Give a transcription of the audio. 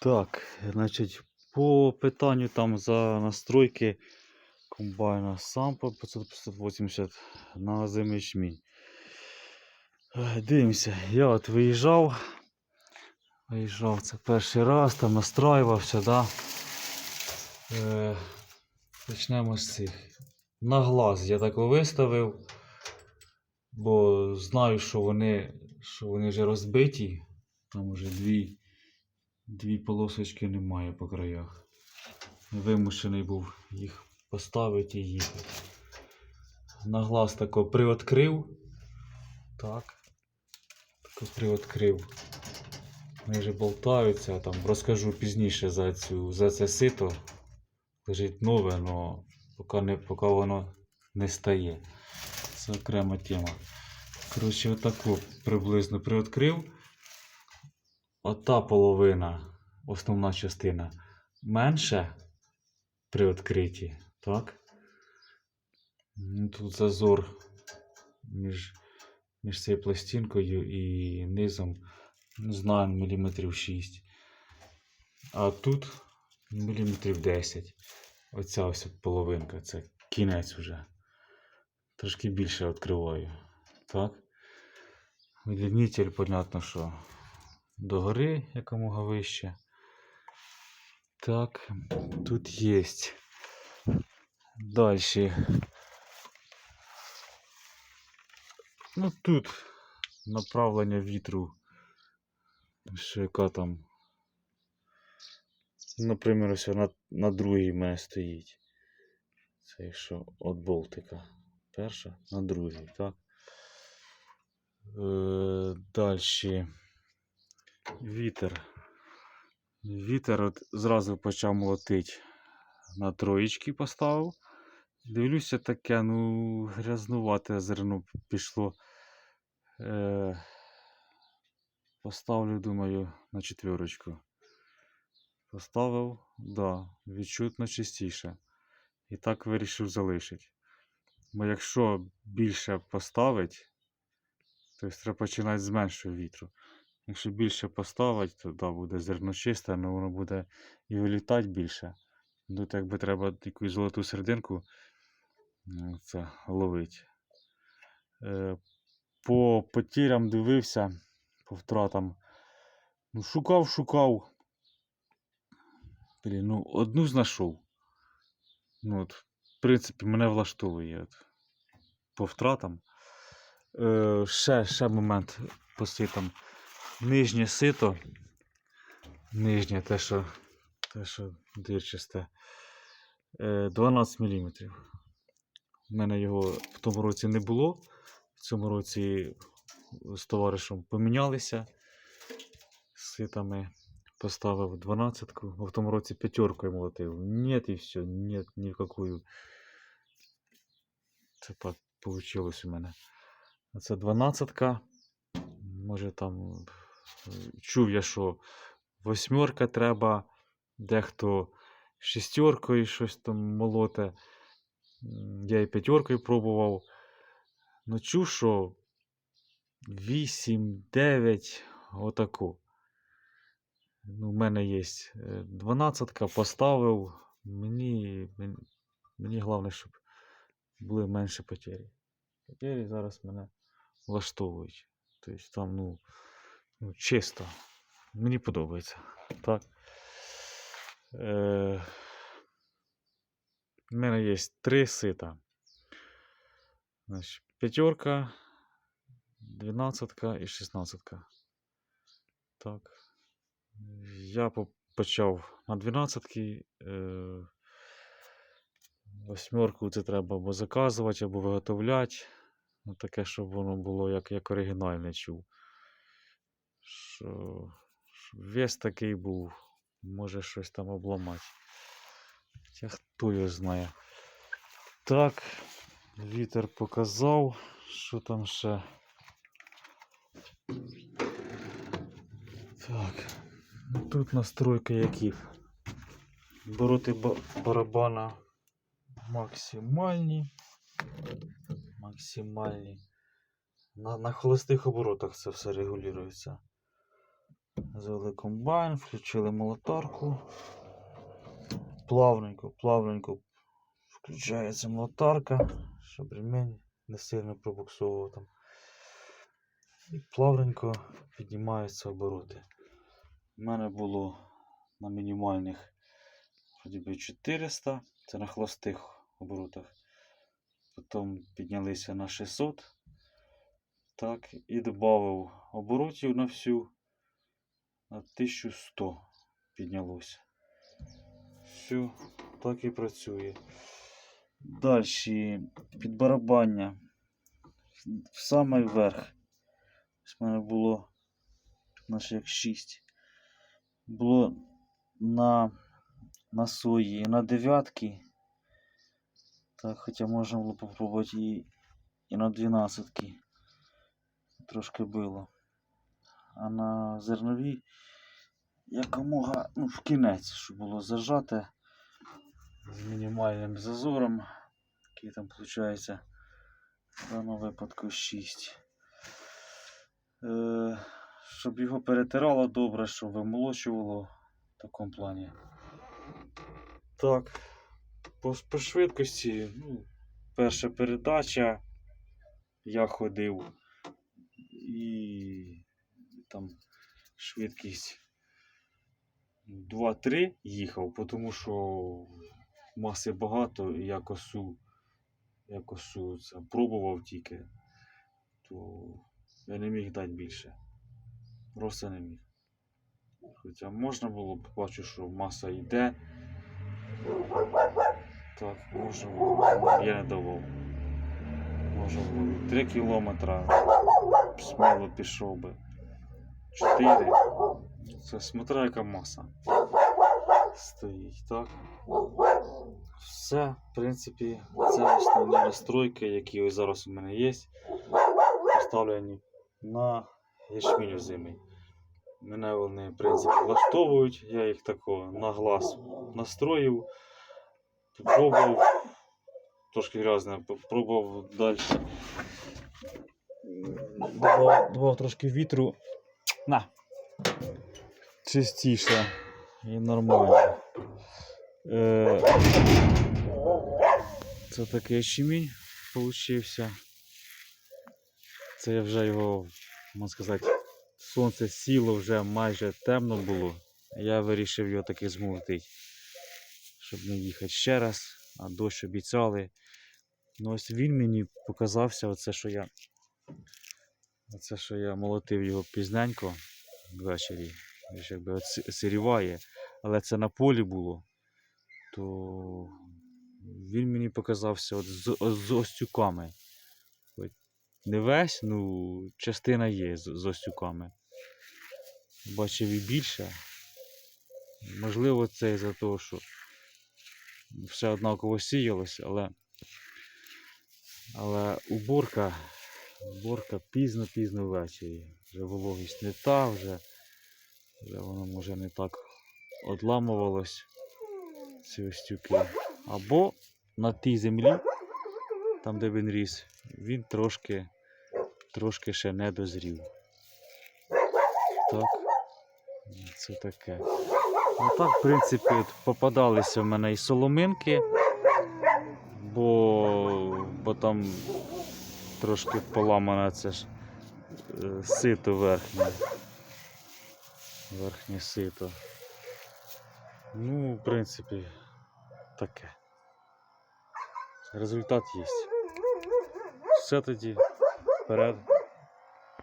Так, значить, по питанню там за настройки комбайна Сампо 580 на землячмінь. Е, Дивимося, я от виїжджав. Виїжджав це перший раз, там настраювався, да? Е, почнемо з цих. На глаз я так виставив, бо знаю, що вони, що вони вже розбиті. Там вже дві, дві полосочки немає по краях. Вимушений був їх поставити і їхати. На глаз тако приоткрив. Так. Тако приоткрив. Вони вже болтаються, там розкажу пізніше за, цю, за це сито. Лежить нове, але поки, не, поки воно не стає. Це окрема тема. Коротше, отаку приблизно приоткрив. Ота половина, основна частина, менше при відкритті, так? Ну, Тут зазор між, між цією пластинкою і низом, не знаю, міліметрів 6. А тут міліметрів 10. Оця ось половинка, це кінець вже. Трошки більше відкриваю. Так? Удлінитель, понятно, що догори якомога вище. Так, тут є. Далі. Ну тут направлення вітру. Що яка там. Наприклад, ось на, на другій мене стоїть. Це якщо від болтика. Перша на другій, так? Е, далі. Вітер. Вітер от зразу почав молотить. На троєчки поставив. Дивлюся таке, ну, грязнувате зерно пішло. Е, поставлю, думаю, на четверочку. Поставив, да, відчутно чистіше. І так вирішив залишити. Бо якщо більше поставить, то треба починати з меншого вітру. Якщо більше поставить, то буде зерно чисте, але воно буде і вилітати більше. Тут якби треба якусь золоту серединку це ловити. Е, по потірям дивився, по втратам. Ну, шукав, шукав. Блін, ну, одну знайшов. Ну, от, в принципі, мене влаштовує. От, по втратам. Е, ще, ще момент по ситам. Нижнє сито. Нижнє те, що, те, що дирчасте. Е, 12 мм. У мене його в тому році не було. В цьому році з товаришем помінялися ситами. Поставив 12 а в тому році п'ятеркою молотив. Нет і все, нет, ні в какую. Це так вийшло у мене. А це 12 Може там чув я, що восьмерка треба, дехто шістеркою щось там молоте. Я і п'ятеркою пробував. Ну чув, що 8, 9, отаку. Ну, у мене є 12 поставив. Мені, мені, мені головне, щоб були менше потері. Потері зараз мене влаштовують. Тобто там, ну, ну чисто. Мені подобається. Так. Е, у мене є три сита. Значить, п'ятерка, дванадцятка і шістнадцятка. Так. Я почав на 12 е, восьмерку це треба або заказувати, або виготовляти. Ну, таке, щоб воно було як, як оригінальне чув. Що, вес такий був, може щось там обламати. Хоча хто його знає. Так, вітер показав, що там ще. Так. Ну, Тут настройки які. Обороти ба- барабана максимальні. Максимальні. На, на холостих оборотах це все регулюється. Завели комбайн, включили молотарку. Плавненько, плавненько включається молотарка, щоб ремень не сильно пробуксовував там. І плавненько піднімаються обороти. У мене було на мінімальних вроді би 400, це на холостих оборотах. Потім піднялися на 600. Так, і додав оборотів на всю на 1100 піднялося. Все, так і працює. Далі підбарабання. В самий верх. Ось в мене було наче як 6. Було на, на сої, на дев'ятки. Так, хоча можна було попробувати і, і на дванадцятки. Трошки було. А на зернові якомога ну, в кінець, щоб було зажате з мінімальним зазором, який там виходить в даному випадку 6. Е, щоб його перетирало добре, щоб вимолочувало в такому плані. Так, по, по швидкості, ну, перша передача, я ходив і там швидкість 2-3 їхав, тому що маси багато, я косу, я косу це пробував тільки, то я не міг дати більше. Просто не міг. Хоча можна було б, бачу, що маса йде. Так, можна було. Я не давав. Можна було 3 кілометра. Сміло пішов би. 4. Це смотря яка маса. Стоїть, так. Все, в принципі, це основні настройки, які ось зараз у мене є. Поставлені на ячмінь озимий. Мене вони, в принципі, влаштовують. Я їх тако на глаз настроїв. Попробував. Трошки грязне, попробував далі. Добав трошки вітру. На. Чистіше і нормально. Е, це такий ячмінь получився. Це я вже його, можна сказати, сонце сіло вже майже темно було. Я вирішив його таки змолотити, щоб не їхати ще раз, а дощ обіцяли. Ну ось він мені показався, оце, що я. Оце, що я молотив його пізненько ввечері. Більш якби сиріває, але це на полі було. То він мені показався от з, з остюками. Не весь, ну, частина є з, з остюками. Бачив і більше. Можливо, це із-за того, що все однаково сіялось, але, але уборка, уборка пізно-пізно ввечері. Вже вологість не та, вже, вже воно може не так одламувалось, ці остюки. Або на тій землі, там де він ріс, він трошки, трошки ще не дозрів. Так, це таке. Ну так, в принципі, от попадалися в мене і соломинки, бо, бо там трошки поламане це ж е, сито верхнє. Верхнє сито. Ну, в принципі, таке. Результат є. Все тоді вперед